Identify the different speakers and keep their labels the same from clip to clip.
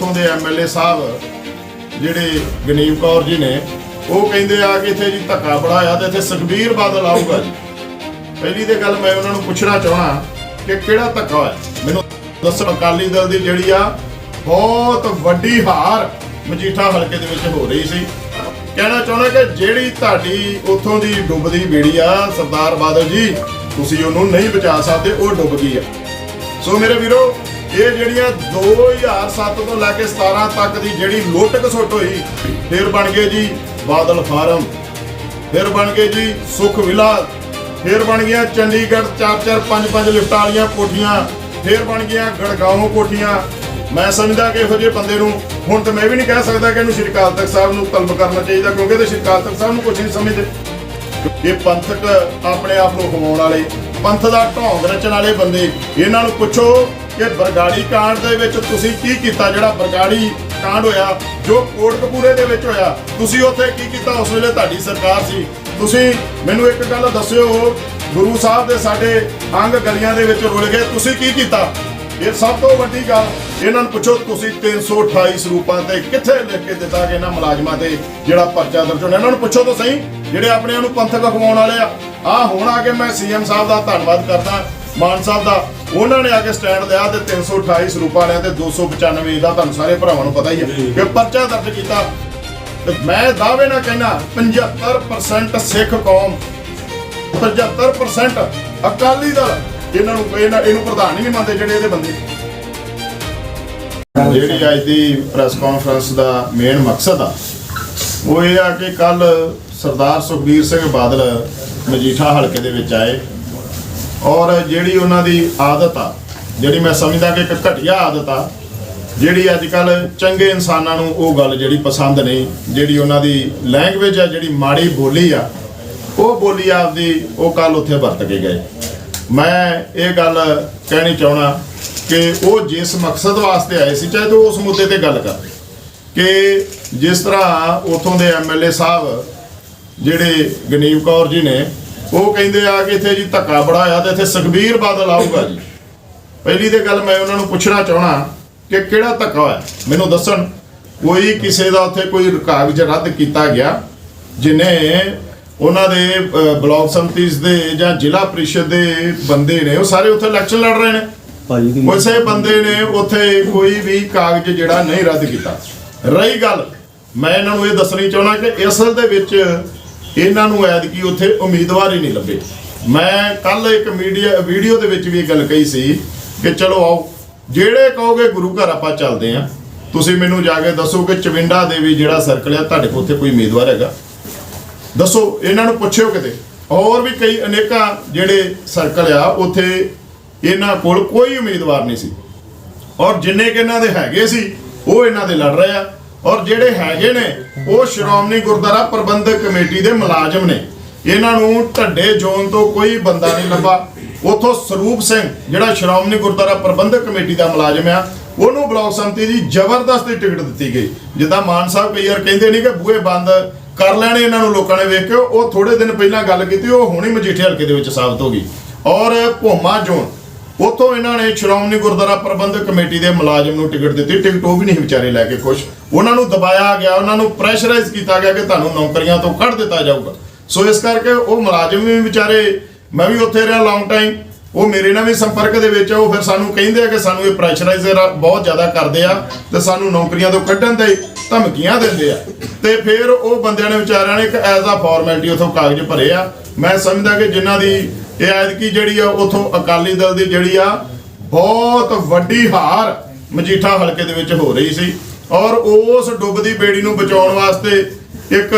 Speaker 1: ਉੱਥੋਂ ਦੇ ਐਮਐਲਏ ਸਾਹਿਬ ਜਿਹੜੇ ਗਨੀਵ ਕੌਰ ਜੀ ਨੇ, ਉਹ ਕਹਿੰਦੇ ਆ ਕਿ ਇੱਥੇ ਜੀ ਧੱਕਾ ਬੜਾਇਆ ਤੇ ਇੱਥੇ ਸੁਖਬੀਰ ਬਾਦਲ ਆਊਗਾ ਜੀ। ਪਹਿਲੀ ਤੇ ਗੱਲ ਮੈਂ ਉਹਨਾਂ ਨੂੰ ਪੁੱਛਣਾ ਚਾਹਣਾ ਕਿ ਕਿਹੜਾ ਧੱਕਾ ਹੋਇਆ? ਮੈਨੂੰ ਦੱਸੋ, ਅਕਾਲੀ ਦਲ ਦੀ ਜਿਹੜੀ ਆ, ਬਹੁਤ ਵੱਡੀ ਹਾਰ ਮਜੀਠਾ ਹਲਕੇ ਦੇ ਵਿੱਚ ਹੋ ਰਹੀ ਸੀ। ਕਹਿਣਾ ਚਾਹੁੰਦਾ ਕਿ ਜਿਹੜੀ ਤੁਹਾਡੀ ਉੱਥੋਂ ਦੀ ਡੁੱਬਦੀ ਬੇੜੀ ਆ, ਸਰਦਾਰ ਬਾਦਲ ਜੀ, ਤੁਸੀਂ ਉਹਨੂੰ ਨਹੀਂ ਬਚਾ ਸਕਦੇ, ਉਹ ਡੁੱਬ ਗਈ ਆ। ਸੋ ਮੇਰੇ ਵੀਰੋ ਇਹ ਜਿਹੜੀਆਂ 2007 ਤੋਂ ਲੈ ਕੇ 17 ਤੱਕ ਦੀ ਜਿਹੜੀ ਲੁੱਟ ਖਸੁੱਟ ਹੋਈ, ਫਿਰ ਬਣ ਗਏ ਜੀ ਬਾਦਲ ਫਾਰਮ, ਫਿਰ ਬਣ ਗਏ ਜੀ ਸੁਖ ਵਿਲਾ ਫਿਰ ਬਣ ਗਿਆ ਚੰਡੀਗੜ੍ਹ 4-4 5-5 ਲਿਫਟਾਂ ਵਾਲੀਆਂ ਕੋਠੀਆਂ, ਫਿਰ ਬਣ ਗਿਆ ਗੜਗਾਉਂ ਕੋਠੀਆਂ। ਮੈਂ ਸਮਝਦਾ ਕਿ ਇਹੋ ਜਿਹੇ ਬੰਦੇ ਨੂੰ ਹੁਣ ਤਾਂ ਮੈਂ ਵੀ ਨਹੀਂ ਕਹਿ ਸਕਦਾ ਕਿ ਇਹਨੂੰ ਸ਼੍ਰੀ ਅਕਾਲ ਤਖਤ ਸਾਹਿਬ ਨੂੰ ਤਲਬ ਕਰਨਾ ਚਾਹੀਦਾ, ਕਿਉਂਕਿ ਤੇ ਸ਼੍ਰੀ ਅਕਾਲ ਤਖਤ ਸਾਹਿਬ ਨੂੰ ਕੁਝ ਨਹੀਂ ਸਮਝਦੇ। ਇਹ ਪੰਥਕ ਆਪਣੇ ਆਪ ਨੂੰ ਖਵਾਉਣ ਵਾਲੇ, ਪੰਥ ਦਾ ਢੋਂਗ ਰਚਣ ਵਾਲੇ ਬੰਦੇ, ਇਹਨਾਂ ਨੂੰ ਪੁੱਛੋ ਕਿ ਬਰਗਾੜੀ ਕਾਂਡ ਦੇ ਵਿੱਚ ਤੁਸੀਂ ਕੀ ਕੀਤਾ? ਜਿਹੜਾ ਬਰਗਾੜੀ ਕਾਂਡ ਹੋਇਆ, ਜੋ ਕੋਟਕਪੂਰੇ ਦੇ ਵਿੱਚ ਹੋਇਆ, ਤੁਸੀਂ ਉੱਥੇ ਕੀ ਕੀਤਾ? ਉਸ ਵੇਲੇ ਤੁਹਾਡੀ ਸਰਕਾਰ ਸੀ। ਤੁਸੀਂ ਮੈਨੂੰ ਇੱਕ ਗੱਲ ਦੱਸਿਓ, ਗੁਰੂ ਸਾਹਿਬ ਦੇ ਸਾਡੇ ਅੰਗ ਗਲੀਆਂ ਦੇ ਵਿੱਚ ਰੁਲ ਗਏ। ਤੁਸੀਂ ਕੀ ਕੀਤਾ? ਇਹ ਸਭ ਤੋਂ ਵੱਡੀ ਗੱਲ, ਇਹਨਾਂ ਨੂੰ ਪੁੱਛੋ, ਤੁਸੀਂ 328 ਸਰੂਪਾਂ ਤੇ ਕਿੱਥੇ ਲਿਖ ਕੇ ਦਿੱਤਾ ਕਿ ਇਹਨਾਂ ਮੁਲਾਜ਼ਮਾਂ ਤੇ ਜਿਹੜਾ ਪਰਚਾ ਦਰਜ ਹੋਣਾ? ਇਹਨਾਂ ਨੂੰ ਪੁੱਛੋ ਤਾਂ ਸਹੀ, ਜਿਹੜੇ ਆਪਣੇ ਆਪ ਨੂੰ ਪੰਥਕ ਅਖਵਾਉਣ ਵਾਲੇ ਆ। ਆ ਹੁਣ ਆ ਕੇ ਮੈਂ ਸੀਐਮ ਸਾਹਿਬ ਦਾ ਧੰਨਵਾਦ ਕਰਦਾ, ਮਾਨ ਸਾਹਿਬ ਦਾ। ਉਹਨਾਂ ਨੇ ਆ ਕੇ ਸਟੈਂਡ ਲਿਆ ਤੇ 328 ਸਰੂਪਾਂ ਲਿਆ ਤੇ 295 ਦਾ ਤੁਹਾਨੂੰ ਸਾਰੇ ਭਰਾਵਾਂ ਨੂੰ ਪਤਾ ਹੀ ਹੈ ਕਿ ਪਰਚਾ ਦਰਜ ਕੀਤਾ। ਤੇ ਮੈਂ ਦਾਅਵੇ ਨਾਲ ਕਹਿਣਾ 75% ਸਿੱਖ ਕੌਮ 75% ਅਕਾਲੀ ਦਲ ਇਹਨਾਂ ਨੂੰ ਇਹਨਾਂ ਇਹਨੂੰ ਪ੍ਰਧਾਨ ਹੀ ਨਹੀਂ ਮੰਨਦੇ ਜਿਹੜੇ ਇਹਦੇ ਬੰਦੇ। ਜਿਹੜੀ ਅੱਜ ਦੀ ਪ੍ਰੈਸ ਕਾਨਫਰੰਸ ਦਾ ਮੇਨ ਮਕਸਦ ਆ ਉਹ ਇਹ ਆ ਕਿ ਕੱਲ ਸਰਦਾਰ ਸੁਖਬੀਰ ਸਿੰਘ ਬਾਦਲ ਮਜੀਠਾ ਹਲਕੇ ਦੇ ਵਿੱਚ ਆਏ। ਔਰ ਜਿਹੜੀ ਉਹਨਾਂ ਦੀ ਆਦਤ ਆ, ਜਿਹੜੀ ਮੈਂ ਸਮਝਦਾ ਕਿ ਇੱਕ ਘਟੀਆ ਆਦਤ ਆ, ਜਿਹੜੀ ਅੱਜ ਕੱਲ ਚੰਗੇ ਇਨਸਾਨਾਂ ਨੂੰ ਉਹ ਗੱਲ ਜਿਹੜੀ ਪਸੰਦ ਨਹੀਂ, ਜਿਹੜੀ ਉਹਨਾਂ ਦੀ ਲੈਂਗੁਏਜ ਆ, ਜਿਹੜੀ ਮਾੜੀ ਬੋਲੀ ਆ, ਉਹ ਬੋਲੀ ਆਪਦੀ ਉਹ ਕੱਲ ਉੱਥੇ ਵਰਤ ਕੇ ਗਏ। ਮੈਂ ਇਹ ਗੱਲ ਕਹਿਣੀ ਚਾਹਣਾ ਕਿ ਉਹ ਜਿਸ ਮਕਸਦ ਵਾਸਤੇ ਆਏ ਸੀ, ਚਾਹੇ ਤਾਂ ਉਸ ਮੁੱਦੇ ਤੇ ਗੱਲ ਕਰਦੇ ਕਿ ਜਿਸ ਤਰ੍ਹਾਂ ਉਥੋਂ ਦੇ ਐਮਐਲਏ ਸਾਹਿਬ, ਜਿਹੜੇ ਗਨੀਵ ਕੌਰ ਜੀ ਨੇ ਉਹ ਕਹਿੰਦੇ ਆ ਕਿ ਇੱਥੇ ਜੀ ਧੱਕਾ ਬੜਾਇਆ ਤੇ ਇੱਥੇ ਸੁਖਬੀਰ ਬਾਦਲ ਆਊਗਾ ਜੀ। ਪਹਿਲੀ ਤੇ ਗੱਲ ਮੈਂ ਉਹਨਾਂ ਨੂੰ ਪੁੱਛਣਾ ਚਾਹਣਾ ਕਿ ਕਿਹੜਾ ਧੱਕਾ ਹੋਇਆ? ਮੈਨੂੰ ਦੱਸਣ। ਕੋਈ ਕਿਸੇ ਦਾ ਉੱਥੇ ਕੋਈ ਕਾਗਜ਼ ਰੱਦ ਕੀਤਾ ਗਿਆ ਜਿਨੇ ਉਹਨਾਂ ਦੇ ਬਲਾਕ ਸੰਮਤੀਸ ਦੇ ਜਾਂ ਜ਼ਿਲ੍ਹਾ ਪ੍ਰੀਸ਼ਦ ਦੇ ਬੰਦੇ ਨੇ ਉਹ ਸਾਰੇ ਉੱਥੇ ਇਲੈਕਸ਼ਨ ਲੜ ਰਹੇ ਨੇ। ਉਸੇ ਬੰਦੇ ਨੇ ਉੱਥੇ ਕੋਈ ਵੀ ਕਾਗਜ਼ ਜਿਹੜਾ ਨਹੀਂ ਰੱਦ ਕੀਤਾ। ਰਹੀ ਗੱਲ ਮੈਂ ਇਹਨਾਂ ਨੂੰ ਇਹ ਦੱਸਣੀ ਚਾਹਣਾ ਕਿ ਅਸਲ ਦੇ ਵਿੱਚ ਇਹਨਾਂ ਨੂੰ ਐਤਕੀ ਉੱਥੇ ਉਮੀਦਵਾਰ ਹੀ ਨਹੀਂ ਲੱਭੇ। ਮੈਂ ਕੱਲ ਇੱਕ ਮੀਡੀਆ, ਵੀਡੀਓ ਦੇ ਵਿੱਚ ਵੀ ਇਹ ਗੱਲ ਕਹੀ ਸੀ ਕਿ ਚਲੋ ਆਓ, ਜਿਹੜੇ ਕਹੋਗੇ ਗੁਰੂ ਘਰ ਆਪਾਂ ਚੱਲਦੇ ਆ ਤੁਸੀਂ ਮੈਨੂੰ ਜਾ ਕੇ ਦੱਸੋ ਕਿ ਚਵਿੰਡਾ ਦੇ ਵੀ ਜਿਹੜਾ ਸਰਕਲ ਆ, ਤੁਹਾਡੇ ਕੋਲ ਉੱਥੇ ਕੋਈ ਉਮੀਦਵਾਰ ਹੈਗਾ? ਦੱਸੋ, ਇਹਨਾਂ ਨੂੰ ਪੁੱਛਿਓ ਕਿਤੇ। ਹੋਰ ਵੀ ਕਈ ਅਨੇਕਾਂ ਜਿਹੜੇ ਸਰਕਲ ਆ, ਉੱਥੇ ਇਹਨਾਂ ਕੋਲ ਕੋਈ ਉਮੀਦਵਾਰ ਨਹੀਂ ਸੀ। ਔਰ ਜਿੰਨੇ ਕਿ ਇਹਨਾਂ ਦੇ ਹੈਗੇ ਸੀ, ਉਹ ਇਹਨਾਂ ਦੇ ਲੜ ਰਹੇ ਆ। ਔਰ ਜਿਹੜੇ ਹੈਗੇ ਨੇ, ਉਹ ਸ਼੍ਰੋਮਣੀ ਗੁਰਦੁਆਰਾ ਪ੍ਰਬੰਧਕ ਕਮੇਟੀ ਦੇ ਮੁਲਾਜ਼ਮ ਨੇ। ਇਹਨਾਂ ਨੂੰ ਢੱਡੇ ਜ਼ੋਨ ਤੋਂ ਕੋਈ ਬੰਦਾ ਨਹੀਂ ਲੱਭਾ। ਉਥੋਂ ਸਰੂਪ ਸਿੰਘ, ਜਿਹੜਾ ਸ਼੍ਰੋਮਣੀ ਗੁਰਦੁਆਰਾ ਪ੍ਰਬੰਧਕ ਕਮੇਟੀ ਦਾ ਮੁਲਾਜ਼ਮ ਆ, ਉਹਨੂੰ ਬਲਾਕ ਸੰਮਤੀ ਦੀ ਜ਼ਬਰਦਸਤੀ ਟਿਕਟ ਦਿੱਤੀ ਗਈ। ਜਿੱਦਾਂ ਮਾਨ ਸਾਹਿਬ ਕਈ ਵਾਰ ਕਹਿੰਦੇ ਨਹੀਂ ਕਿ ਬੂਹੇ ਬੰਦ ਕਰ ਲੈਣੇ ਇਹਨਾਂ ਨੂੰ ਲੋਕਾਂ ਨੇ ਵੇਖ ਕੇ, ਉਹ ਥੋੜੇ ਦਿਨ ਪਹਿਲਾਂ ਗੱਲ ਕੀਤੀ, ਉਹ ਹੁਣੀ ਮਜੀਠੇ ਹਲਕੇ ਦੇ ਵਿੱਚ ਸਾਬਤ ਹੋ ਗਈ। ਔਰ ਭੋਮਾ ਜ਼ੋਨ ਉੱਥੋਂ ਇਹਨਾਂ ਨੇ ਸ਼੍ਰੋਮਣੀ ਗੁਰਦੁਆਰਾ ਪ੍ਰਬੰਧਕ ਕਮੇਟੀ ਦੇ ਮੁਲਾਜ਼ਮ ਨੂੰ ਟਿਕਟ ਦਿੱਤੀ। ਟਿਕਟ ਉਹ ਵੀ ਨਹੀਂ ਵਿਚਾਰੇ ਲੈ ਕੇ ਖੁਸ਼। ਉਹਨਾਂ ਨੂੰ ਦਬਾਇਆ ਗਿਆ, ਉਹਨਾਂ ਨੂੰ ਪ੍ਰੈਸ਼ਰਾਈਜ਼ ਕੀਤਾ ਗਿਆ ਕਿ ਤੁਹਾਨੂੰ ਨੌਕਰੀਆਂ ਤੋਂ ਕੱਢ ਦਿੱਤਾ ਜਾਊਗਾ। ਸੋ ਇਸ ਕਰਕੇ ਉਹ ਮੁਲਾਜ਼ਮ ਵੀ ਵਿਚਾਰੇ, ਮੈਂ ਵੀ ਉੱਥੇ ਰਿਹਾ ਲੌਂਗ ਟਾਈਮ ਉਹ ਮੇਰੇ ਨਾਲ ਵੀ ਸੰਪਰਕ ਦੇ ਵਿੱਚ ਆ, ਉਹ ਫਿਰ ਸਾਨੂੰ ਕਹਿੰਦੇ ਆ ਕਿ ਸਾਨੂੰ ਇਹ ਪ੍ਰੈਸ਼ਰਾਈਜ਼ਰ ਬਹੁਤ ਜ਼ਿਆਦਾ ਕਰਦੇ ਆ ਤੇ ਸਾਨੂੰ ਨੌਕਰੀਆਂ ਤੋਂ ਕੱਢਣ ਦੇ ਧਮਕੀਆਂ ਦਿੰਦੇ ਆ। ਤੇ ਫਿਰ ਉਹ ਬੰਦਿਆਂ ਨੇ ਵਿਚਾਰਿਆਂ ਨੇ ਇੱਕ ਐਜ਼ ਆ ਫਾਰਮੈਲਿਟੀ ਉਥੋਂ ਕਾਗਜ਼ ਭਰੇ ਆ। ਮੈਂ ਸਮਝਦਾ ਕਿ ਜਿਨ੍ਹਾਂ ਦੀ ਇਹ ਐਤਕੀ ਜਿਹੜੀ ਆ, ਉਥੋਂ ਅਕਾਲੀ ਦਲ ਦੀ ਜਿਹੜੀ ਆ, ਬਹੁਤ ਵੱਡੀ ਹਾਰ ਮਜੀਠਾ ਹਲਕੇ ਦੇ ਵਿੱਚ ਹੋ ਰਹੀ ਸੀ। ਔਰ ਉਸ ਡੁੱਬਦੀ ਬੇੜੀ ਨੂੰ ਬਚਾਉਣ ਵਾਸਤੇ ਇੱਕ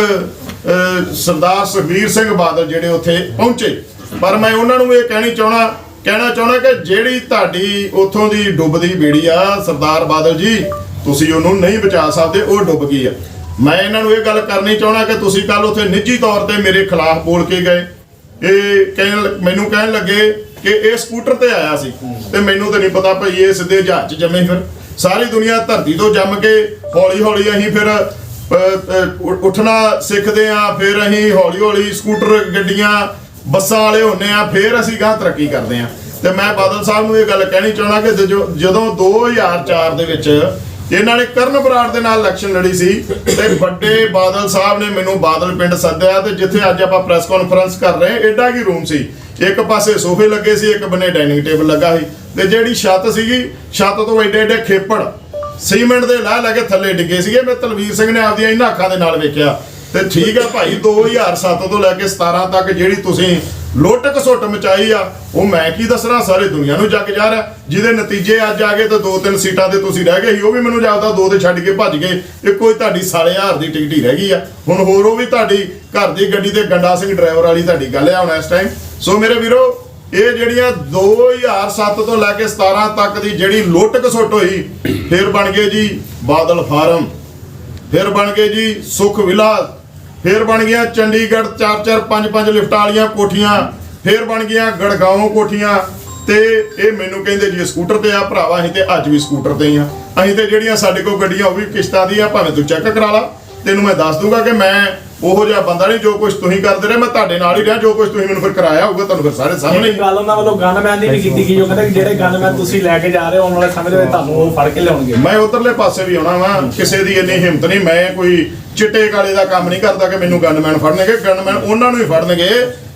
Speaker 1: ਸਰਦਾਰ ਸੁਖਬੀਰ ਸਿੰਘ ਬਾਦਲ ਜਿਹੜੇ ਉੱਥੇ ਪਹੁੰਚੇ। ਪਰ ਮੈਂ ਉਹਨਾਂ ਨੂੰ ਇਹ ਕਹਿਣੀ ਚਾਹਣਾ, ਕਹਿਣਾ ਚਾਹਣਾ ਕਿ ਜਿਹੜੀ ਤੁਹਾਡੀ ਉੱਥੋਂ ਦੀ ਡੁੱਬਦੀ ਬੇੜੀ ਆ, ਸਰਦਾਰ ਬਾਦਲ ਜੀ, ਤੁਸੀਂ ਉਹਨੂੰ ਨਹੀਂ ਬਚਾ ਸਕਦੇ, ਉਹ ਡੁੱਬ ਗਈ ਆ। ਮੈਂ ਇਹਨਾਂ ਨੂੰ ਇਹ ਗੱਲ ਕਰਨੀ ਚਾਹਣਾ ਕਿ ਤੁਸੀਂ ਕੱਲ ਉੱਥੇ ਨਿੱਜੀ ਤੌਰ ਤੇ ਮੇਰੇ ਖਿਲਾਫ ਬੋਲ ਕੇ ਗਏ। ਇਹ ਕਹਿਣ ਮੈਨੂੰ ਕਹਿਣ ਲੱਗੇ ਕਿ ਇਹ ਸਕੂਟਰ ਤੇ ਆਇਆ ਸੀ ਤੇ ਮੈਨੂੰ ਤਾਂ ਨਹੀਂ ਪਤਾ ਭਈ ਇਹ ਸਿੱਧੇ ਜਹਾਜ਼ 'ਚ ਜੰਮੇ ਫਿਰ। ਸਾਰੀ ਦੁਨੀਆ ਧਰਤੀ ਤੋਂ ਜੰਮ ਕੇ ਹੌਲੀ ਹੌਲੀ ਅਸੀਂ ਫਿਰ ਉੱਠਣਾ ਸਿੱਖਦੇ ਆ ਫਿਰ ਅਸੀਂ ਹੌਲੀ ਹੌਲੀ ਸਕੂਟਰ ਗੱਡੀਆਂ ਬੱਸਾਂ ਵਾਲੇ ਹੁੰਨੇ ਆ ਫਿਰ ਅਸੀਂ ਗਾਂ ਤਰੱਕੀ ਕਰਦੇ ਆ। ਤੇ ਮੈਂ ਬਾਦਲ ਸਾਹਿਬ ਨੂੰ ਇਹ ਗੱਲ ਕਹਿਣੀ ਚਾਹਣਾ ਕਿ ਜਦੋਂ 2004 ਦੇ ਵਿੱਚ ਇਹਨਾਂ ਨੇ ਕਰਨ ਬਰਾੜ ਦੇ ਨਾਲ ਇਲੈਕਸ਼ਨ ਲੜੀ ਸੀ ਤੇ ਵੱਡੇ ਬਾਦਲ ਸਾਹਿਬ ਨੇ ਮੈਨੂੰ ਬਾਦਲ ਪਿੰਡ ਸੱਦਿਆ ਤੇ ਜਿੱਥੇ ਅੱਜ ਆਪਾਂ ਪ੍ਰੈਸ ਕਾਨਫਰੰਸ ਕਰ ਰਹੇ ਐਡਾ ਕੀ ਰੂਮ ਸੀ। ਇੱਕ ਪਾਸੇ ਸੋਫੇ ਲੱਗੇ ਸੀ, ਇੱਕ ਬੰਨੇ ਡਾਈਨਿੰਗ ਟੇਬਲ ਲੱਗਾ ਸੀ। ਤੇ ਜਿਹੜੀ ਛੱਤ ਸੀਗੀ, ਛੱਤ ਤੋਂ ਐਡੇ ਐਡੇ ਖੇਪੜ ਸੀਮੈਂਟ ਦੇ ਲਾਹ ਲੈ ਕੇ ਥੱਲੇ ਡਿੱਗੇ ਸੀਗੇ। ਮੈਂ ਤਲਵੀਰ ਸਿੰਘ ਨੇ ਆਪਦੀਆਂ ਇਹਨਾਂ ਅੱਖਾਂ ਦੇ ਨਾਲ ਵੇਖਿਆ। ਤੇ ਠੀਕ ਹੈ ਭਾਈ 2007 ਤੋਂ ਲੈ ਕੇ 17 ਤੱਕ ਜਿਹੜੀ ਤੁਸੀਂ ਲੁੱਟ ਘਸੁੱਟ ਮਚਾਈ ਆ। ਉਹ ਮੈਂ ਕੀ ਦੱਸਣਾ? ਸਾਰੇ ਦੁਨੀਆ ਨੂੰ ਜੱਗ ਜਾ ਰਿਹਾ। ਜਿਹਦੇ ਨਤੀਜੇ ਅੱਜ ਆ ਗਏ ਤਾਂ ਦੋ ਤਿੰਨ ਸੀਟਾਂ ਤੇ ਤੁਸੀਂ ਰਹਿ ਗਏ ਸੀ, ਉਹ ਵੀ ਮੈਨੂੰ ਜਾਪਦਾ ਦੋ ਤੇ ਛੱਡ ਕੇ ਭੱਜ ਗਏ ਇੱਕੋ ਹੀ ਤੁਹਾਡੀ ਸਾਲੇ ਹਾਰ ਦੀ ਟਿਕਟ ਹੀ ਰਹਿ ਗਈ ਆ। ਹੁਣ ਹੋਰ ਉਹ ਵੀ ਤੁਹਾਡੀ ਘਰ ਦੀ ਗੱਡੀ ਤੇ ਗੰਡਾ ਸਿੰਘ ਡਰਾਈਵਰ ਵਾਲੀ ਤੁਹਾਡੀ ਗੱਲ ਆ ਹੁਣ ਇਸ ਟਾਈਮ ਸੋ ਮੇਰੇ ਵੀਰੋ, ਇਹ ਜਿਹੜੀਆਂ 2007 ਤੋਂ ਲੈ ਕੇ 17 ਤੱਕ ਦੀ ਜਿਹੜੀ ਲੁੱਟ ਘਸੁੱਟ ਹੋਈ, ਫਿਰ ਬਣ ਗਏ ਜੀ ਬਾਦਲ ਫਾਰਮ। ਫਿਰ ਬਣ ਗਏ ਜੀ ਸੁਖ ਵਿਲਾਸ। ਫਿਰ ਬਣ ਗਿਆ ਚੰਡੀਗੜ੍ਹ 4-4 5-5 ਲਿਫਟਾਂ ਵਾਲੀਆਂ ਕੋਠੀਆਂ, ਫਿਰ ਬਣ ਗਈਆਂ ਗੜਗਾਉਂ ਕੋਠੀਆਂ ਤੇ ਇਹ ਮੈਨੂੰ ਕਹਿੰਦੇ ਜੀ ਸਕੂਟਰ ਤੇ ਆ, ਭਰਾਵਾ ਅਸੀਂ ਤੇ ਅੱਜ ਵੀ ਸਕੂਟਰ ਤੇ ਹੀ ਆ। ਅਸੀਂ ਤੇ ਜਿਹੜੀਆਂ ਸਾਡੇ ਕੋਲ ਗੱਡੀਆਂ ਉਹ ਵੀ ਕਿਸ਼ਤਾਂ ਦੀ ਆ, ਭਾਵੇਂ ਤੂੰ ਚੈੱਕ ਕਰਾ ਲਾ। ਤੈਨੂੰ ਮੈਂ ਦੱਸ ਦੂੰਗਾ ਕਿ ਮੈਂ ਉਹੋ ਜਿਹਾ ਬੰਦਾ ਨਹੀਂ ਜੋ ਕੁਝ ਤੁਸੀਂ ਕਰਦੇ ਰਹੇ ਮੈਂ ਤੁਹਾਡੇ ਨਾਲ ਹੀ ਰਿਹਾ ਜੋ ਕੁਝ ਤੁਸੀਂ ਮੈਨੂੰ ਫਿਰ ਕਰਾਇਆ ਹੋਊਗਾ ਤੁਹਾਨੂੰ ਫਿਰ ਸਾਰੇ ਸਾਹਮਣੇ
Speaker 2: ਇੱਕ ਗੱਲ ਉਹਨਾਂ ਵੱਲੋਂ ਗਨਮੈਨ ਦੀ ਵੀ ਕੀਤੀ ਗਈ ਉਹ ਕਹਿੰਦੇ ਕਿ ਜਿਹੜੇ ਗਨਮੈਨ ਤੁਸੀਂ ਲੈ ਕੇ ਜਾ ਰਹੇ ਹੋ ਆਉਣ ਵਾਲੇ ਸਮੇਂ ਦੇ ਵਿੱਚ ਤੁਹਾਨੂੰ ਉਹ ਫੜ ਕੇ ਲਿਆਉਣਗੇ।
Speaker 1: ਮੈਂ ਉਧਰਲੇ ਪਾਸੇ ਵੀ ਆਉਣਾ ਵਾਂ ਕਿਸੇ ਦੀ ਇੰਨੀ ਹਿੰਮਤ ਨਹੀਂ ਮੈਂ ਕੋਈ ਚਿੱਟੇ ਕਾਲੇ ਦਾ ਕੰਮ ਨਹੀਂ ਕਰਦਾ ਕਿ ਮੈਨੂੰ ਗਨਮੈਨ ਫੜਨਗੇ ਗਨਮੈਨ ਉਹਨਾਂ ਨੂੰ ਹੀ ਫੜਨਗੇ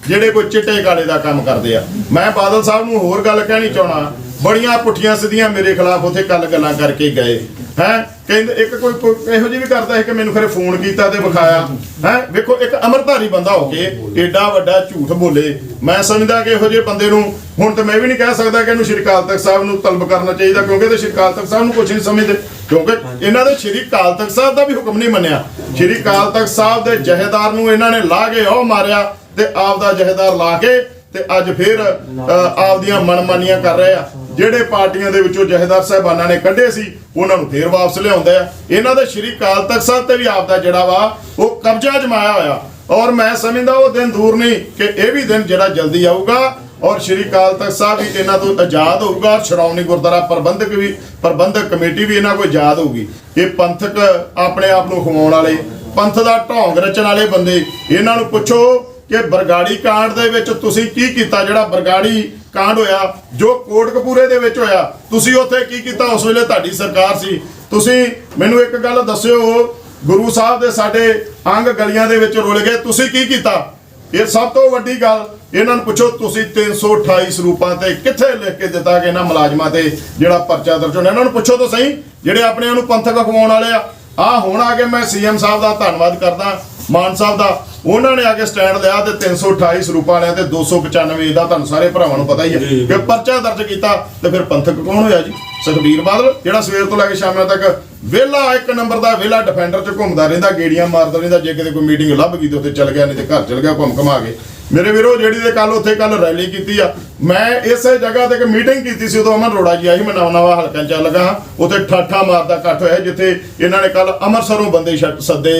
Speaker 1: ਜਿਹੜੇ ਕੋਈ ਚਿੱਟੇ ਕਾਲੇ ਦਾ ਕੰਮ ਕਰਦੇ ਆ। ਮੈਂ ਬਾਦਲ ਸਾਹਿਬ ਨੂੰ ਹੋਰ ਗੱਲ ਕਹਿਣੀ ਚਾਹਣਾ ਬੜੀਆਂ ਪੁੱਠੀਆਂ ਸਿੱਧੀਆਂ ਮੇਰੇ ਖਿਲਾਫ ਉੱਥੇ ਕੱਲ ਗੱਲਾਂ ਕਰਕੇ ਗਏ। ਹੈ? ਕਹਿੰਦੇ ਇੱਕ ਕੋਈ ਕੋਈ ਇਹੋ ਜਿਹੀ ਵੀ ਕਰਦਾ ਹੈ ਕਿ ਮੈਨੂੰ ਖਰੇ ਫੋਨ ਕੀਤਾ ਤੇ ਵਿਖਾਇਆ। ਹੈ? ਵੇਖੋ, ਇੱਕ ਅਮਰਧਾਰੀ ਬੰਦਾ ਹੋ ਕੇ ਏਡਾ ਵੱਡਾ ਝੂਠ ਬੋਲੇ। ਮੈਂ ਸਮਝਦਾ ਕਿ ਇਹੋ ਜਿਹੇ ਬੰਦੇ ਨੂੰ ਹੁਣ ਤੇ ਮੈਂ ਵੀ ਨਹੀਂ ਕਹਿ ਸਕਦਾ ਕਿ ਇਹਨੂੰ ਸ਼੍ਰੀ ਅਕਾਲ ਤਖਤ ਸਾਹਿਬ ਨੂੰ ਤਲਬ ਕਰਨਾ ਚਾਹੀਦਾ, ਕਿਉਂਕਿ ਤੇ ਸ਼੍ਰੀ ਅਕਾਲ ਤਖਤ ਸਾਹਿਬ ਨੂੰ ਕੁਝ ਨਹੀਂ ਸਮਝਦੇ। ਕਿਉਂਕਿ ਇਹਨਾਂ ਦੇ ਸ਼੍ਰੀ ਅਕਾਲ ਤਖਤ ਸਾਹਿਬ ਦਾ ਵੀ ਹੁਕਮ ਨਹੀਂ ਮੰਨਿਆ। ਸ਼੍ਰੀ ਅਕਾਲ ਤਖਤ ਸਾਹਿਬ ਦੇ ਜਹੇਦਾਰ ਨੂੰ ਇਹਨਾਂ ਨੇ ਲਾ ਕੇ ਉਹ ਮਾਰਿਆ ਤੇ ਆਪ ਦਾ ਜਹੇਦਾਰ ਲਾ ਕੇ ਤੇ ਅੱਜ ਫਿਰ ਆਪਦੀਆਂ ਮਨਮਾਨੀਆਂ ਕਰ ਰਹੇ ਆ। ਜਿਹੜੇ ਪਾਰਟੀਆਂ ਦੇ ਵਿੱਚੋਂ ਜਹੇਦਾਰ ਸਾਹਿਬਾਨਾਂ ਨੇ ਕੱਢੇ ਸੀ, ਉਹਨਾਂ ਨੂੰ ਫੇਰ ਵਾਪਸ ਲਿਆਉਂਦੇ ਆ। ਇਹਨਾਂ ਦੇ ਸ਼੍ਰੀ ਅਕਾਲ ਤਖਤ ਸਾਹਿਬ ਤੇ ਵੀ ਆਪ ਦਾ ਜਿਹੜਾ ਵਾ, ਉਹ ਕਬਜ਼ਾ ਜਮਾਇਆ ਹੋਇਆ। ਔਰ ਮੈਂ ਸਮਝਦਾ ਉਹ ਦਿਨ ਦੂਰ ਨਹੀਂ ਕਿ ਇਹ ਵੀ ਦਿਨ ਜਿਹੜਾ ਜਲਦੀ ਆਊਗਾ, ਔਰ ਸ਼੍ਰੀ ਅਕਾਲ ਤਖਤ ਸਾਹਿਬ ਵੀ ਇਹਨਾਂ ਤੋਂ ਆਜ਼ਾਦ ਹੋਊਗਾ ਸ਼੍ਰੋਮਣੀ ਗੁਰਦੁਆਰਾ ਪ੍ਰਬੰਧਕ ਵੀ, ਪ੍ਰਬੰਧਕ ਕਮੇਟੀ ਵੀ ਇਹਨਾਂ ਕੋਲ ਆਜ਼ਾਦ ਹੋਊਗੀ। ਇਹ ਪੰਥਕ ਆਪਣੇ ਆਪ ਨੂੰ ਖਵਾਉਣ ਵਾਲੇ, ਪੰਥ ਦਾ ਢੋਂਗ ਰਚਣ ਵਾਲੇ ਬੰਦੇ, ਇਹਨਾਂ ਨੂੰ ਪੁੱਛੋ ਕਿ ਬਰਗਾੜੀ ਕਾਂਡ ਦੇ ਵਿੱਚ ਤੁਸੀਂ ਕੀ ਕੀਤਾ? ਜਿਹੜਾ ਬਰਗਾੜੀ ਕਾਂਡ ਹੋਇਆ, ਜੋ ਕੋਟਕਪੂਰੇ ਦੇ ਵਿੱਚ ਹੋਇਆ, ਤੁਸੀਂ ਉੱਥੇ ਕੀ ਕੀਤਾ? ਉਸ ਵੇਲੇ ਤੁਹਾਡੀ ਸਰਕਾਰ ਸੀ। ਤੁਸੀਂ ਮੈਨੂੰ ਇੱਕ ਗੱਲ ਦੱਸਿਓ, ਗੁਰੂ ਸਾਹਿਬ ਦੇ ਸਾਡੇ ਅੰਗ ਗਲੀਆਂ ਦੇ ਵਿੱਚ ਰੁਲ ਗਏ। ਤੁਸੀਂ ਕੀ ਕੀਤਾ? ਇਹ ਸਭ ਤੋਂ ਵੱਡੀ ਗੱਲ, ਇਹਨਾਂ ਨੂੰ ਪੁੱਛੋ, ਤੁਸੀਂ 328 ਸਰੂਪਾਂ ਤੇ ਕਿੱਥੇ ਲਿਖ ਕੇ ਦਿੱਤਾ ਕਿ ਇਹਨਾਂ ਮੁਲਾਜ਼ਮਾਂ ਤੇ ਜਿਹੜਾ ਪਰਚਾ ਦਰਜ ਹੋਣਾ? ਇਹਨਾਂ ਨੂੰ ਪੁੱਛੋ ਤਾਂ ਸਹੀ, ਜਿਹੜੇ ਆਪਣੇ ਨੂੰ ਪੰਥਕ ਅਖਵਾਉਣ ਵਾਲੇ ਆ। ਆ ਹੁਣ ਆ ਕੇ ਮੈਂ ਸੀਐਮ ਸਾਹਿਬ ਦਾ ਧੰਨਵਾਦ ਕਰਦਾ, ਮਾਨ ਸਾਹਿਬ ਦਾ। ਉਹਨਾਂ ਨੇ ਆ ਕੇ ਸਟੈਂਡ ਲਿਆ ਤੇ 328 ਸਰੂਪਾਂ ਵਾਲਿਆਂ ਤੇ 295 ਦਾ ਤੁਹਾਨੂੰ ਸਾਰੇ ਭਰਾਵਾਂ ਨੂੰ ਪਤਾ ਹੀ ਹੈ। ਕਿ ਪਰਚਾ ਦਰਜ ਕੀਤਾ ਤੇ ਫਿਰ ਪੰਥਕ ਕੌਣ ਹੋਇਆ ਜੀ? ਸੁਖਬੀਰ ਬਾਦਲ ਜਿਹੜਾ ਸਵੇਰ ਤੋਂ ਲੈ ਕੇ ਸ਼ਾਮਾਂ ਤੱਕ ਵਿਹਲਾ ਇੱਕ ਨੰਬਰ ਦਾ ਵਿਹਲਾ ਡਿਫੈਂਡਰ ਚ ਘੁੰਮਦਾ ਰਹਿੰਦਾ ਗੇੜੀਆਂ ਮਾਰਦਾ ਰਹਿੰਦਾ ਜੇ ਕਿਤੇ ਕੋਈ ਮੀਟਿੰਗ ਲੱਭ ਗਈ ਤੇ ਉੱਥੇ ਚਲ ਗਿਆ ਨਹੀਂ ਤੇ ਘਰ ਚਲ ਗਿਆ ਘੁੰਮ ਘਮਾ ਕੇ। ਮੇਰੇ ਵੀਰੋ ਜਿਹੜੀ ਦੇ ਕੱਲ ਉੱਥੇ ਕੱਲ ਰੈਲੀ ਕੀਤੀ ਆ ਮੈਂ ਇਸੇ ਜਗ੍ਹਾ ਤੇ ਇੱਕ ਮੀਟਿੰਗ ਕੀਤੀ ਸੀ ਉਦੋਂ ਅਮਨ ਰੋੜਾ ਜੀ ਆਈ ਮੈਂ ਨਵਾਂ ਨਵਾਂ ਹਲਕਾ ਚ ਲੱਗਾ ਉੱਥੇ ਠਾਠਾ ਮਾਰਦਾ ਇਕੱਠ ਹੋਇਆ ਜਿੱਥੇ ਇਹਨਾਂ ਨੇ ਕੱਲ ਅੰਮ੍ਰਿਤਸਰੋਂ ਬੰਦੇ ਸੱਦੇ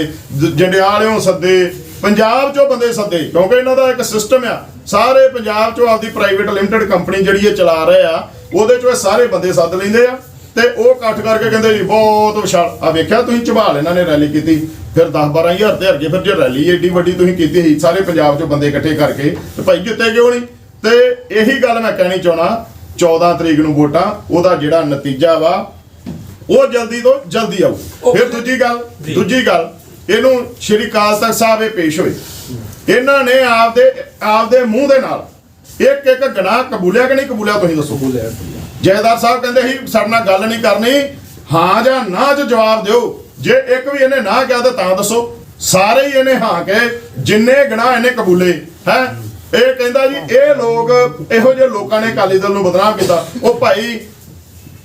Speaker 1: ਜੰਡਿਆਲਿਓਂ ਸੱਦੇ ਪੰਜਾਬ ਚੋਂ ਬੰਦੇ ਸੱਦੇ ਕਿਉਂਕਿ ਇਹਨਾਂ ਦਾ ਇੱਕ ਸਿਸਟਮ ਆ। ਸਾਰੇ ਪੰਜਾਬ ਚੋਂ ਆਪਦੀ ਪ੍ਰਾਈਵੇਟ ਲਿਮਟਿਡ ਕੰਪਨੀ ਜਿਹੜੀ ਇਹ ਚਲਾ ਰਹੇ ਆ ਉਹਦੇ ਚੋਂ ਇਹ ਸਾਰੇ ਬੰਦੇ ਸੱਦ ਲੈਂਦੇ ਆ। ਤੇ ਉਹ ਇਕੱਠ ਕਰਕੇ ਕਹਿੰਦੇ ਜੀ ਬਹੁਤ ਵਿਸ਼ਾਲ ਆ ਵੇਖਿਆ ਤੁਸੀਂ ਝਬਾਲ ਇਹਨਾਂ ਨੇ ਰੈਲੀ ਕੀਤੀ। ਫਿਰ 10 12000 ਤੇ ਹਰਕੇ ਫਿਰ ਜੇ ਰੈਲੀ ਏਡੀ ਵੱਡੀ ਤੁਸੀਂ ਕੀਤੀ ਸੀ ਸਾਰੇ ਪੰਜਾਬ ਚੋਂ ਬੰਦੇ ਇਕੱਠੇ ਕਰਕੇ। ਤੇ ਭਾਈ ਜਿੱਤੇ ਕਿਉਂ ਨਹੀਂ? ਤੇ ਇਹੀ ਗੱਲ ਮੈਂ ਕਹਿਣੀ ਚਾਹਣਾ 14 ਤਰੀਕ ਨੂੰ ਵੋਟਾਂ ਉਹਦਾ ਜਿਹੜਾ ਨਤੀਜਾ ਵਾ ਉਹ ਜਲਦੀ ਤੋਂ ਜਲਦੀ ਆਊ। ਫਿਰ ਦੂਜੀ ਗੱਲ ਦੂਜੀ ਗੱਲ ਇਹਨੂੰ ਸ਼੍ਰੀ ਅਕਾਲ ਤਖਤ ਸਾਹਿਬ ਇਹ ਪੇਸ਼ ਹੋਏ। ਇਹਨਾਂ ਨੇ ਆਪਦੇ ਆਪਦੇ ਮੂੰਹ ਦੇ ਨਾਲ ਇੱਕ ਇੱਕ ਗਨਾਹ ਕਬੂਲਿਆ ਕਿ ਨਹੀਂ ਕਬੂਲਿਆ ਤੁਸੀਂ ਦੱਸੋ? ਜੈਦਾਰ ਸਾਹਿਬ ਕਹਿੰਦੇ ਸੀ ਸਾਡੇ ਨਾਲ ਗੱਲ ਨਹੀਂ ਕਰਨੀ ਹਾਂ ਜਾਂ ਨਾ ਚ ਜਵਾਬ ਦਿਓ। ਜੇ ਇੱਕ ਵੀ ਇਹਨੇ ਨਾ ਕਿਹਾ ਤਾਂ ਤਾਂ ਦੱਸੋ। ਸਾਰੇ ਹੀ ਇਹਨੇ ਹਾਂ ਕਹੇ ਜਿੰਨੇ ਗਨਾਹ ਇਹਨੇ ਕਬੂਲੇ ਹੈ? ਇਹ ਕਹਿੰਦਾ ਜੀ ਇਹ ਲੋਕ ਇਹੋ ਜਿਹੇ ਲੋਕਾਂ ਨੇ ਅਕਾਲੀ ਦਲ ਨੂੰ ਬਦਨਾਮ ਕੀਤਾ। ਉਹ ਭਾਈ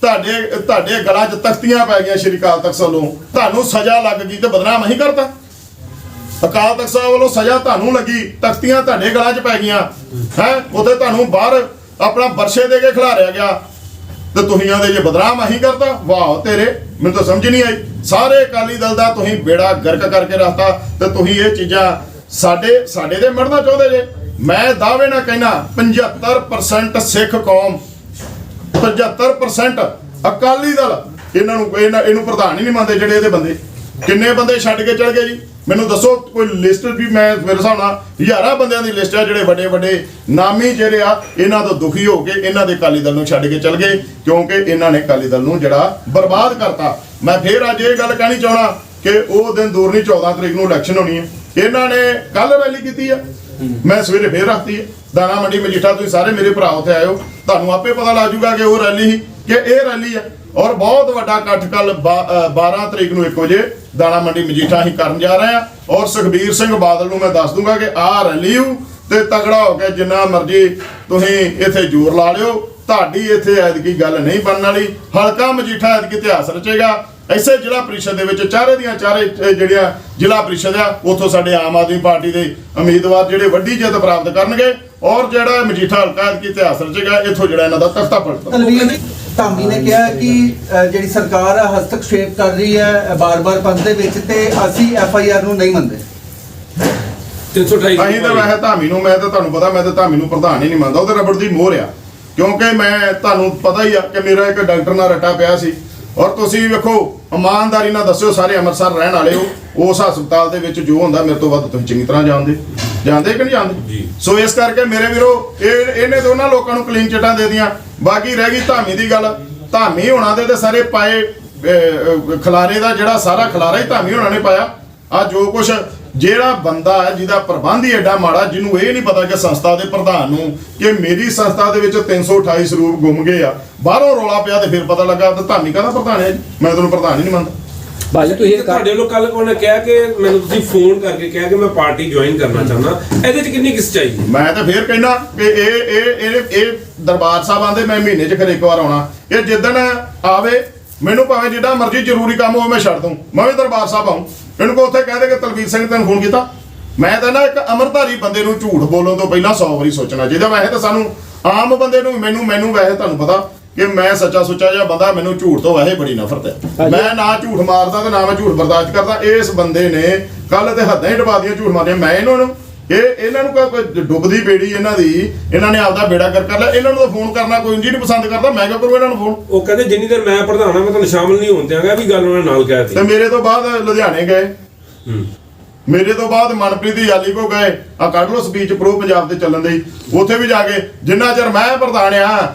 Speaker 1: ਤੁਹਾਡੇ ਤੁਹਾਡੇ ਗਲਾਂ 'ਚ ਤਖਤੀਆਂ ਪੈ ਗਈਆਂ ਸ਼੍ਰੀ ਅਕਾਲ ਤਖਤ ਵੱਲੋਂ। ਤੁਹਾਨੂੰ ਸਜ਼ਾ ਲੱਗ ਗਈ ਤੇ ਬਦਨਾਮ ਨਹੀਂ ਕਰਤਾ। ਅਕਾਲ ਤਖਤ ਸਾਹਿਬ ਵੱਲੋਂ ਸਜ਼ਾ ਤੁਹਾਨੂੰ ਲੱਗੀ, ਤਖਤੀਆਂ ਤੁਹਾਡੇ ਗਲਾਂ 'ਚ ਪੈ ਗਈਆਂ। ਹੈ, ਉੱਥੇ ਤੁਹਾਨੂੰ ਬਾਹਰ ਆਪਣਾ ਵਰਸ਼ੇ ਦੇ ਕੇ ਖਿਲਾਰਿਆ ਗਿਆ। ਤੇ ਤੁਸੀਂ ਆਂਦੇ ਜੇ ਬਦਨਾਮ ਅਸੀਂ ਕਰਤਾ, ਵਾਹ ਤੇਰੇ, ਮੈਨੂੰ ਤਾਂ ਸਮਝ ਨਹੀਂ ਆਈ। ਸਾਰੇ ਅਕਾਲੀ ਦਲ ਦਾ ਤੁਸੀਂ ਬੇੜਾ ਗਰਕ ਕਰਕੇ ਰੱਖਤਾ ਤੇ ਤੁਸੀਂ ਇਹ ਚੀਜ਼ਾਂ ਸਾਡੇ ਸਾਡੇ ਦੇ ਮੜਨਾ ਚਾਹੁੰਦੇ ਜੇ। ਮੈਂ ਦਾਅਵੇ ਨਾਲ ਕਹਿਣਾ 75% ਸਿੱਖ ਕੌਮ 75% ਅਕਾਲੀ ਦਲ। ਇਹਨਾਂ ਨੂੰ ਇਹਨੂੰ ਪ੍ਰਧਾਨ ਹੀ ਨਹੀਂ ਮੰਨਦੇ ਜਿਹੜੇ ਇਹਦੇ ਬੰਦੇ। ਕਿੰਨੇ ਬੰਦੇ ਛੱਡ ਕੇ ਚਲ ਗਏ ਜੀ? ਮੈਨੂੰ ਦੱਸੋ, ਕੋਈ ਲਿਸਟ ਵੀ ਮੈਂ ਮੇਰੇ ਹਿਸਾਬ ਨਾਲ ਹਜ਼ਾਰਾਂ ਬੰਦਿਆਂ ਦੀ ਲਿਸਟ ਆ, ਜਿਹੜੇ ਵੱਡੇ ਵੱਡੇ ਨਾਮੀ ਜਿਹੜੇ ਆ, ਇਹਨਾਂ ਤੋਂ ਦੁਖੀ ਹੋ ਕੇ ਇਹਨਾਂ ਦੇ ਅਕਾਲੀ ਦਲ ਨੂੰ ਛੱਡ ਕੇ ਚਲ ਗਏ, ਕਿਉਂਕਿ ਇਹਨਾਂ ਨੇ ਅਕਾਲੀ ਦਲ ਨੂੰ ਜਿਹੜਾ ਬਰਬਾਦ ਕਰਤਾ। ਮੈਂ ਫੇਰ ਅੱਜ ਇਹ ਗੱਲ ਕਹਿਣੀ ਚਾਹਣਾ ਕਿ ਉਹ ਦਿਨ ਦੂਰ ਨਹੀਂ 14 ਤਰੀਕ ਨੂੰ ਇਲੈਕਸ਼ਨ ਹੋਣੀ ਹੈ। ਇਹਨਾਂ ਨੇ ਕੱਲ ਰੈਲੀ ਕੀਤੀ ਆ। ਮੈਂ ਸਵੇਰੇ ਫੇਰ ਰੱਖਤੀ ਹੈ। ਦਾਣਾ ਮੰਡੀ ਮਜੀਠਾ, ਤੁਸੀਂ ਸਾਰੇ ਮੇਰੇ ਭਰਾ ਉੱਥੇ ਆਇਓ। ਤੁਹਾਨੂੰ ਆਪੇ ਪਤਾ ਲੱਗ ਜਾਊਗਾ ਕਿ ਉਹ ਰੈਲੀ ਸੀ ਕਿ ਇਹ ਰੈਲੀ ਹੈ। ਔਰ ਬਹੁਤ ਵੱਡਾ ਇਕੱਠ ਕੱਲ 12 ਤਰੀਕ ਨੂੰ 1 ਵਜੇ ਦਾਣਾ ਮੰਡੀ ਮਜੀਠਾ ਹੀ ਕਰਨ ਜਾ ਰਹੇ ਆ ਔਰ ਸੁਖਬੀਰ ਸਿੰਘ ਬਾਦਲ ਨੂੰ ਮੈਂ ਦੱਸ ਦੂੰਗਾ ਕਿ ਆਹ ਰੈਲੀ ਹੂ ਤੇ ਤਗੜਾ ਹੋ ਕੇ ਜਿੰਨਾ ਮਰਜ਼ੀ ਤੁਸੀਂ ਇੱਥੇ ਜ਼ੋਰ ਲਾ ਲਿਓ। ਤੁਹਾਡੀ ਇੱਥੇ ਐਤਕੀ ਗੱਲ ਨਹੀਂ ਬਣਨ ਵਾਲੀ। ਹਲਕਾ ਮਜੀਠਾ ਐਤਕੀ ਇਤਿਹਾਸ ਰਚੇਗਾ। ਐਸੇ ਜ਼ਿਲ੍ਹਾ ਪ੍ਰੀਸ਼ਦ ਦੇ ਵਿੱਚ ਚਾਰੇ ਦੀਆਂ ਚਾਰੇ ਜਿਹੜੀਆਂ ਜ਼ਿਲ੍ਹਾ ਪ੍ਰੀਸ਼ਦ ਆ, ਉੱਥੋਂ ਸਾਡੇ ਆਮ ਆਦਮੀ ਪਾਰਟੀ ਦੇ ਉਮੀਦਵਾਰ ਜਿਹੜੇ ਵੱਡੀ ਜਿੱਤ ਪ੍ਰਾਪਤ ਕਰਨਗੇ। ਔਰ ਜਿਹੜਾ ਮਜੀਠਾ ਹਲਕਾ ਐਤਕੀ ਇਤਿਹਾਸ ਰਚੇਗਾ ਇੱਥੋਂ ਜਿਹੜਾ ਇਹਨਾਂ ਦਾ ਤਖਤਾ ਪਲਟਦਾ।
Speaker 3: ਤਨਵੀਰ ਜੀ ਧਾਮੀ ਨੇ ਕਿਹਾ ਕਿ ਜਿਹੜੀ ਸਰਕਾਰ ਆ ਹਸਤਕਸ਼ੇਪ ਕਰ ਰਹੀ ਹੈ ਬਾਰ-ਬਾਰ ਪੰਥ ਦੇ ਵਿੱਚ ਤੇ ਅਸੀਂ ਐਫ ਆਈ ਆਰ ਨੂੰ ਨਹੀਂ ਮੰਨਦੇ।
Speaker 4: 328
Speaker 1: ਅਸੀਂ ਤਾਂ ਵੈਸੇ ਧਾਮੀ ਨੂੰ ਮੈਂ ਤਾਂ ਤੁਹਾਨੂੰ ਪਤਾ ਮੈਂ ਤਾਂ ਧਾਮੀ ਨੂੰ ਪ੍ਰਧਾਨ ਹੀ ਨਹੀਂ ਮੰਨਦਾ। ਉਹ ਤਾਂ ਰਬੜ ਦੀ ਮੋਹਰ ਆ। ਕਿਉਂਕਿ ਮੈਂ ਤੁਹਾਨੂੰ ਪਤਾ ਹੀ ਆ ਕਿ ਮੇਰਾ ਇੱਕ ਡਾਕਟਰ ਨਾਲ ਰੱਟਾ ਪਿਆ ਸੀ। ਔਰ ਤੁਸੀਂ ਵੇਖੋ ਇਮਾਨਦਾਰੀ ਨਾਲ ਦੱਸਿਓ ਸਾਰੇ ਅੰਮ੍ਰਿਤਸਰ ਰਹਿਣ ਵਾਲੇ ਹੋ। ਉਸ ਹਸਪਤਾਲ ਦੇ ਵਿੱਚ ਜੋ ਹੁੰਦਾ ਮੇਰੇ ਤੋਂ ਵੱਧ ਤੁਸੀਂ ਚੰਗੀ ਤਰ੍ਹਾਂ ਜਾਣਦੇ। ਜਾਣਦੇ ਕਿ ਨਹੀਂ ਜਾਣਦੇ। ਸੋ ਇਸ ਕਰਕੇ ਮੇਰੇ ਵੀਰੋ ਇਹ ਇਹਨੇ ਦੋਨਾਂ ਲੋਕਾਂ ਨੂੰ ਕਲੀਨ ਚਿੱਟਾਂ ਦੇ ਦੀਆਂ ਬਾਕੀ ਰਹਿ ਗਈ ਧਾਮੀ ਦੀ ਗੱਲ। ਧਾਮੀ ਹੋਣਾ ਦੇ ਤੇ ਸਾਰੇ ਪਾਏ ਖਲਾਰੇ ਦਾ ਜਿਹੜਾ ਸਾਰਾ ਖਲਾਰਾ ਹੀ ਧਾਮੀ ਹੋਣਾ ਨੇ ਪਾਇਆ। ਆ ਜੋ ਕੁਛ ਜਿਹੜਾ ਬੰਦਾ ਹੈ ਜਿਹਦਾ ਪ੍ਰਬੰਧ ਹੀ ਐਡਾ ਮਾੜਾ ਜਿਹਨੂੰ ਇਹ ਨਹੀਂ ਪਤਾ ਕਿ ਸੰਸਥਾ ਦੇ ਪ੍ਰਧਾਨ ਨੂੰ ਕਿ ਮੇਰੀ ਸੰਸਥਾ ਦੇ ਵਿੱਚ 328 ਸਰੂਪ ਗੁੰਮ ਗਏ ਆ। ਬਾਹਰੋਂ ਰੋਲਾ ਪਿਆ ਤੇ ਫਿਰ ਪਤਾ ਲੱਗਾ ਤੇ ਧਾਮੀ ਕਹਿੰਦਾ ਪ੍ਰਧਾਨ ਹੈ ਮੈਂ ਤੁਹਾਨੂੰ ਪ੍ਰਧਾਨ ਹੀ ਨਹੀਂ ਮੰਨਦਾ।
Speaker 5: ਭਾਜੀ ਤੁਸੀਂ ਇਹ ਕਰ
Speaker 4: ਤੁਹਾਡੇ ਵੱਲੋਂ ਕੱਲ ਉਹਨੇ ਕਿਹਾ ਕਿ ਮੈਨੂੰ ਤੁਸੀਂ ਫੋਨ ਕਰਕੇ ਕਿਹਾ ਕਿ ਮੈਂ ਪਾਰਟੀ ਜੁਆਇਨ ਕਰਨਾ ਚਾਹੁੰਦਾ। ਇਹਦੇ 'ਚ ਕਿੰਨੀ ਕਿਸ ਚਾਹੀਦੀ
Speaker 1: ਮੈਂ ਤਾਂ ਫੇਰ ਕਹਿਣਾ ਕਿ ਇਹ ਇਹ ਇਹ ਇਹ ਦਰਬਾਰ ਸਾਹਿਬ ਆਂਦੇ ਮੈਂ ਮਹੀਨੇ 'ਚ ਖਰੇ ਇੱਕ ਵਾਰ ਆਉਣਾ। ਇਹ ਜਿੱਦਣ ਆਵੇ ਮੈਨੂੰ ਭਾਵੇਂ ਜਿੱਡਾ ਮਰਜ਼ੀ ਜ਼ਰੂਰੀ ਕੰਮ ਹੋਵੇ ਮੈਂ ਛੱਡ ਦੂੰ। ਮੈਂ ਵੀ ਦਰਬਾਰ ਸਾਹਿਬ ਆਉਂ ਇਹਨੂੰ ਕੋ ਉੱਥੇ ਕਹਿ ਦੇ ਕਿ ਤਲਵੀਰ ਸਿੰਘ ਤੈਨੂੰ ਫੋਨ ਕੀਤਾ। ਮੈਂ ਤਾਂ ਨਾ ਇੱਕ ਅਮਰਧਾਰੀ ਬੰਦੇ ਨੂੰ ਝੂਠ ਬੋਲਣ ਤੋਂ ਪਹਿਲਾਂ 100 ਵਾਰੀ ਸੋਚਣਾ ਚਾਹੀਦਾ। ਵੈਸੇ ਤਾਂ ਸਾਨੂੰ ਆਮ ਬੰਦੇ ਨੂੰ ਮੈਨੂੰ ਮੈਨੂੰ ਵੈਸੇ ਤੁਹਾਨੂੰ ਪਤਾ। ਕਿ ਮੈਂ ਸੱਚਾ ਸੁੱਚਾ ਜਿਹਾ ਬੰਦਾ ਮੈਨੂੰ ਝੂਠ ਤੋਂ ਵੈਸੇ ਬੜੀ ਨਫ਼ਰਤ ਹੈ। ਮੈਂ ਨਾ ਝੂਠ ਮਾਰਦਾ ਤੇ ਨਾ ਮੈਂ ਝੂਠ ਬਰਦਾਸ਼ਤ ਕਰਦਾ। ਇਸ ਬੰਦੇ ਨੇ ਕੱਲ ਤੇ ਹੱਦਾਂ ਹੀ ਡਬਾ ਦੀਆਂ ਝੂਠ ਮਾਰੀਆਂ। ਮੈਂ ਇਹਨਾਂ ਨੂੰ ਇਹ ਇਹਨਾਂ ਨੂੰ ਕੋਈ- ਡੁੱਬਦੀ ਬੇੜੀ ਇਹਨਾਂ ਦੀ। ਇਹਨਾਂ ਨੇ ਆਪਦਾ ਬੇੜਾ ਕਰ ਕਰ ਲਿਆ। ਇਹਨਾਂ ਨੂੰ ਤਾਂ ਫੋਨ ਕਰਨਾ ਕੋਈ ਨਹੀਂ। ਪਸੰਦ ਕਰਦਾ ਮੈਂ ਕਿਉਂ ਕਰੂੰ ਇਹਨਾਂ ਨੂੰ ਫੋਨ?
Speaker 4: ਉਹ ਕਹਿੰਦੇ ਜਿੰਨੀ ਦੇਰ ਮੈਂ ਪ੍ਰਧਾਨ ਆ ਮੈਂ ਤੁਹਾਨੂੰ ਸ਼ਾਮਲ ਨਹੀਂ ਹੋਣ ਦਿਆਂਗਾ। ਵੀ ਗੱਲ ਉਹਨਾਂ ਨਾਲ ਕਹਿਤੀ।
Speaker 1: ਤੇ ਮੇਰੇ ਤੋਂ ਬਾਅਦ ਲੁਧਿਆਣੇ ਗਏ।
Speaker 4: ਹੂੰ।
Speaker 1: ਮੇਰੇ ਤੋਂ ਬਾਅਦ ਮਨਪ੍ਰੀਤ ਯਾਲੀ ਕੋ ਗਏ ਆ ਕੱਢ ਲੋ ਸਪੀਚ ਪ੍ਰੋ ਪੰਜਾਬ ਤੇ ਚੱਲਣ ਦੀ ਉੱਥੇ ਵੀ ਜਾ ਕੇ ਜਿੰਨਾ ਚਿਰ ਮੈਂ ਪ੍ਰਧਾਨ ਆ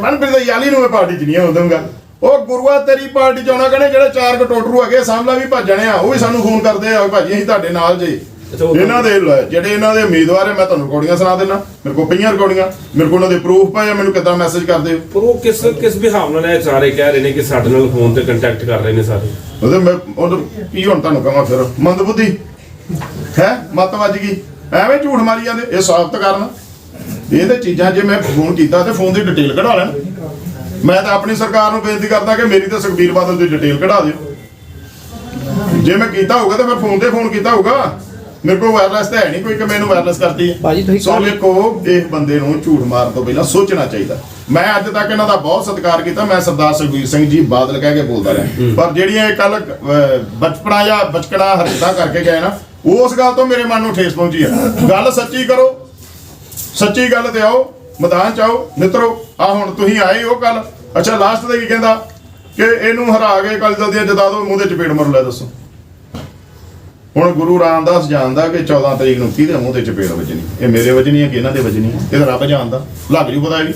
Speaker 1: ਮਨਪ੍ਰੀਤ ਯਾਲੀ ਨੂੰ ਮੈਂ ਪਾਰਟੀ 'ਚ ਨਹੀਂ ਆਉਣ ਦਊਂਗਾ ਉਹ ਗੁਰੂਆ ਤੇਰੀ ਪਾਰਟੀ 'ਚ ਆਉਣਾ ਕਹਿੰਦੇ ਜਿਹੜੇ ਚਾਰ ਕਟੋਟਰੂ ਹੈਗੇ ਸਾਹਮਣਾ ਵੀ ਭੱਜਣੇ ਆ ਉਹ ਵੀ ਸਾਨੂੰ ਫੋਨ ਕਰਦੇ ਆ ਭਾਜੀ ਅਸੀਂ ਤੁਹਾਡੇ ਨਾਲ ਜੇ। ਇਹਨਾਂ ਦੇ ਜਿਹੜੇ ਇਹਨਾਂ ਦੇ ਉਮੀਦਵਾਰ ਹੈ ਮੈਂ ਤੁਹਾਨੂੰ ਰਿਕਾਰਡਿੰਗਾਂ ਸੁਣਾ ਦੇਣਾ ਮੇਰੇ ਕੋਲ ਪਈਆਂ ਰਿਕਾਰਡਿੰਗਾਂ ਮੇਰੇ ਕੋਲ ਉਹਨਾਂ ਦੇ ਪ੍ਰੂਫ ਪਏ ਆ ਮੈਨੂੰ ਕਿੱਦਾਂ ਮੈਸੇਜ ਕਰਦੇ ਹੋ?
Speaker 4: ਪਰ ਉਹ ਕਿਸ ਕਿਸ ਵਿਹਾਰ ਨਾਲ ਇਹ ਸਾਰੇ ਕਹਿ ਰਹੇ ਨੇ ਕਿ ਸਾਡੇ ਨਾਲ ਫੋਨ ਤੇ ਕੰਟੈਕਟ ਕਰ ਰਹੇ ਨੇ ਸਾਰੇ?
Speaker 1: ਉਹਦੇ ਮੈਂ ਉਹ ਕੀ ਹੁਣ ਤੁਹਾਨੂੰ ਕਹਾਂ ਫਿਰ? ਮੰਦਬੁੱਧੀ? ਹੈ? ਮਤ ਵੱਜ ਗਈ। ਐਵੇਂ ਝੂਠ ਮਾਰੀ ਜਾਂਦੇ। ਇਹ ਸਾਬਤ ਕਰਨ। ਇਹ ਤੇ ਚੀਜ਼ਾਂ ਜੇ ਮੈਂ ਫੋਨ ਕੀਤਾ ਤੇ ਫੋਨ ਦੀ ਡਿਟੇਲ ਕਢਾ ਲੈਣ। ਮੈਂ ਤਾਂ ਆਪਣੀ ਸਰਕਾਰ ਨੂੰ ਬੇਨਤੀ ਕਰਦਾ ਕਿ ਮੇਰੀ ਤੇ ਸੁਖਬੀਰ ਬਾਦਲ ਦੀ ਡਿਟੇਲ ਕਢਾ ਦਿਓ। ਜੇ ਮੈਂ ਕੀਤਾ ਹੋਊਗਾ ਤਾਂ ਮੈਂ ਫੋਨ ਤੇ ਫੋਨ ਕੀਤਾ ਹੋਊਗਾ। ਮੇਰੇ ਕੋਲ ਵਾਇਰਲੈਸ ਤਾਂ ਹੈ ਨਹੀਂ ਕੋਈ ਕਿ ਮੈਨੂੰ ਵਾਇਰਲੈਸ ਕਰਤੀ ਹੈ।
Speaker 5: ਭਾਜੀ ਤੁਸੀਂ
Speaker 1: ਸੋ ਵੇਖੋ ਇਸ ਬੰਦੇ ਨੂੰ ਝੂਠ ਮਾਰਨ ਤੋਂ ਪਹਿਲਾਂ ਸੋਚਣਾ ਚਾਹੀਦਾ। ਮੈਂ ਅੱਜ ਤੱਕ ਇਹਨਾਂ ਦਾ ਬਹੁਤ ਸਤਿਕਾਰ ਕੀਤਾ। ਮੈਂ ਸਰਦਾਰ ਸੁਖਬੀਰ ਸਿੰਘ ਜੀ ਬਾਦਲ ਕਹਿ ਕੇ ਬੋਲਦਾ ਰਿਹਾ। ਪਰ ਜਿਹੜੀਆਂ ਇਹ ਕੱਲ ਬਚਪਨਾ ਜਾਂ ਬਚਕਣਾ ਹਰਕਤਾਂ ਕਰਕੇ ਗਏ ਨਾ ਉਸ ਗੱਲ ਤੋਂ ਮੇਰੇ ਮਨ ਨੂੰ ਠੇਸ ਪਹੁੰਚੀ ਆ। ਗੱਲ ਸੱਚੀ ਕਰੋ, ਸੱਚੀ ਗੱਲ ਤੇ ਆਓ, ਮੈਦਾਨ ਚ ਆਓ, ਮਿੱਤਰੋ, ਆ ਹੁਣ ਤੁਸੀਂ ਆਏ ਹੋ ਕੱਲ ਅੱਛਾ ਲਾਸਟ ਤੇ ਕੀ ਕਹਿੰਦਾ? ਕਿ ਇਹਨੂੰ ਹਰਾ ਕੇ ਕੱਲ ਜਲਦੀ ਜਦਾ ਦੋ ਮੂੰਹ ਦੇ ਚਪੇੜ ਮਰ ਲੈ ਦੱਸੋ। ਹੁਣ ਗੁਰੂ ਰਾਮਦਾਸ ਜਾਣਦਾ ਕਿ 14 ਤਰੀਕ ਨੂੰ ਕਿਹਦੇ ਮੂੰਹ ਤੇ ਚਪੇੜ ਵੱਜਣੀ? ਇਹ ਮੇਰੇ ਵੱਜਣੀ ਹੈ ਕਿ ਇਹਨਾਂ ਦੇ ਵੱਜਣੀ ਹੈ ਇਹ ਤਾਂ ਰੱਬ ਜਾਣਦਾ। ਲੱਗ ਜੂ ਪਤਾ ਇਹ ਵੀ।